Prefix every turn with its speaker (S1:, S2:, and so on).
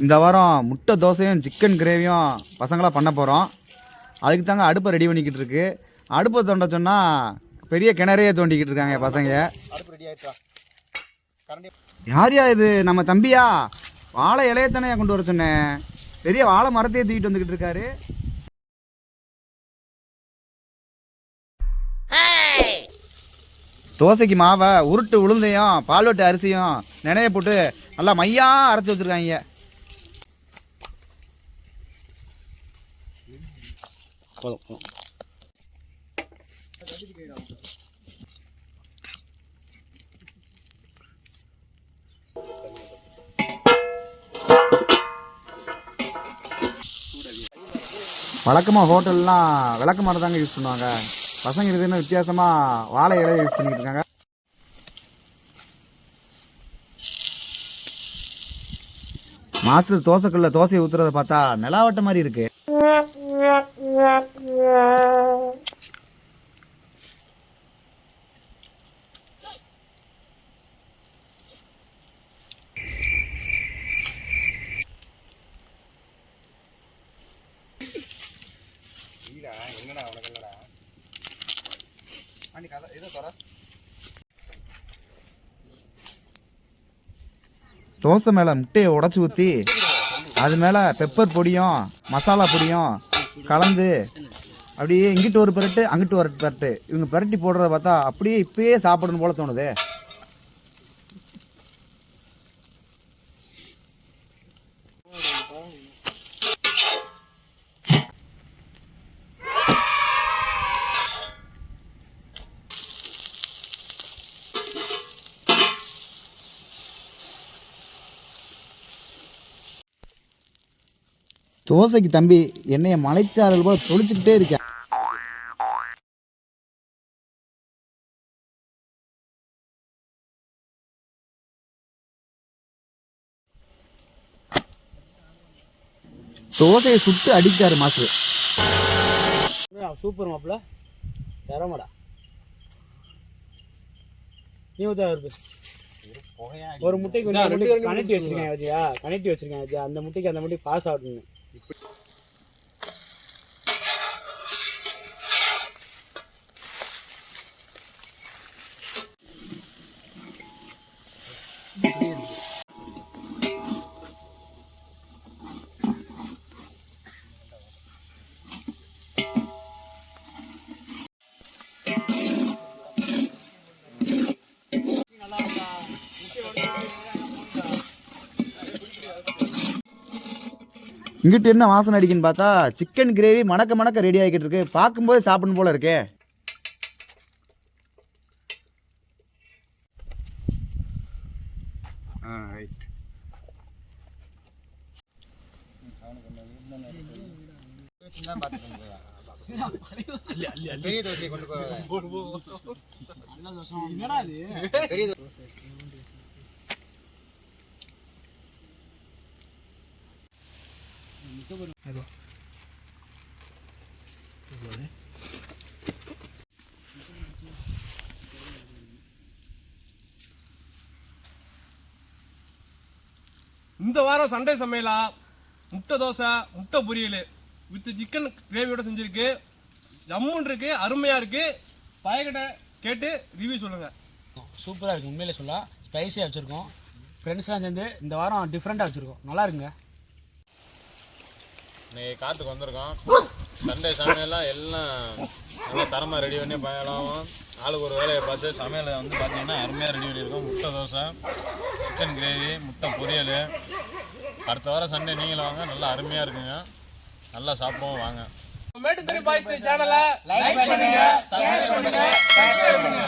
S1: இந்த வாரம் முட்டை தோசையும் சிக்கன் கிரேவியும் பசங்களாக பண்ண போகிறோம் அதுக்கு தாங்க அடுப்பை ரெடி பண்ணிக்கிட்டு இருக்கு. அடுப்பை தோண்ட சொன்னால் பெரிய கிணறையே தோண்டிக்கிட்டு இருக்காங்க பசங்க.
S2: அடுப்பு ரெடி
S1: யார்யா இது? நம்ம தம்பியா? வாழை இலையத்தானே கொண்டு வர சொன்னேன் பெரிய வாழை மரத்தையே தூக்கிட்டு வந்துக்கிட்டு இருக்காரு. தோசைக்கு மாவை உருட்டு உளுந்தையும் பால்வெட்டு அரிசியும் நினைய போட்டு நல்லா மையாக அரைச்சி வச்சிருக்காங்க.
S2: போதும் போதும்
S1: வழக்கமாக ஹோட்டல்லாம் விளக்கு மரம் தாங்க யூஸ் பண்ணுவாங்க. பசங்க இதுன்னு வித்தியாசமாக வாழை இலையை யூஸ் பண்ணிக்கிட்டு இருக்காங்க. மாஸ்டர் தோசைக்குள்ள தோசையை ஊற்றுறத பார்த்தா நிலாவட்ட மாதிரி இருக்கு. தோசை மேலே முட்டையை உடச்சி ஊற்றி அது மேலே பெப்பர் பொடியும் மசாலா பொடியும் கலந்து அப்படியே இங்கிட்டு ஒரு பரட்டு அங்கிட்டு ஒரு பரட்டு இவங்க பரட்டி போடுறத பார்த்தா அப்படியே இப்பயே சாப்பிடணும் போல தோணுது தோசைக்கு தம்பி என்னைய மலைச்சாரல் போல தொளிச்சுக்கிட்டே இருக்கேன் தோசையை சுட்டு அடிக்காரு மாஸ்டர்.
S3: சூப்பர் மாப்பிள்ள. தரமாடா. நீ ஊத்தா இருக்கு ஒரு முட்டைக்கு கனெக்டி வச்சிருக்கேன் வச்சியா கனெக்டி வச்சிருக்கேன் வச்சியா அந்த முட்டைக்கு அந்த முட்டை பாஸ் ஆகணும்
S1: இங்கிட்டு என்ன வாசனை அடிக்குன்னு பார்த்தா சிக்கன் கிரேவி மணக்க மணக்க ரெடி ஆகிக்கிட்டு இருக்கு. பார்க்கும்போது சாப்பிடணும் போல இருக்கே.
S2: ஆ ரைட் பெரிய தோசையை கொண்டு போய்
S3: என்னடா இது
S2: பெரிய தோசை
S4: இந்த வாரம் சண்டே சமையலா? முட்டை தோசை முட்டை பொரியல். வித் சிக்கன் கிரேவியோட செஞ்சிருக்கு. ஜம்முன் இருக்கு அருமையா இருக்கு. பயக்கிட்ட கேட்டு ரிவ்யூ சொல்லுங்க.
S3: சூப்பராக இருக்கு உண்மையிலே சொல்லலாம் ஸ்பைசியாக வச்சுருக்கோம். ஃப்ரெண்ட்ஸ்லாம் சேர்ந்து இந்த வாரம் டிஃப்ரெண்ட்டாக வச்சுருக்கோம். நல்லா இருக்குங்க.
S5: இன்னைக்கு காற்றுக்கு வந்திருக்கோம். சண்டே சமையல்லாம் எல்லாம் நல்லா தரமாக ரெடி பண்ணி பயலாம் ஆளுக்கு ஒரு வேலையை பார்த்து சமையலை வந்து பார்த்தீங்கன்னா அருமையாக ரெடி பண்ணியிருக்கோம். முட்டை தோசை சிக்கன் கிரேவி முட்டை பொரியல். அடுத்த வாரம் சண்டே நீங்களும் வாங்க. நல்லா அருமையாக இருக்குங்க. நல்லா சாப்பிடுவோம் வாங்க.
S4: மேட்டு தெரு பாய்ஸ் சேனலை
S2: லைக் பண்ணுங்க சப்ஸ்கிரைப் பண்ணுங்க ஷேர் பண்ணுங்க.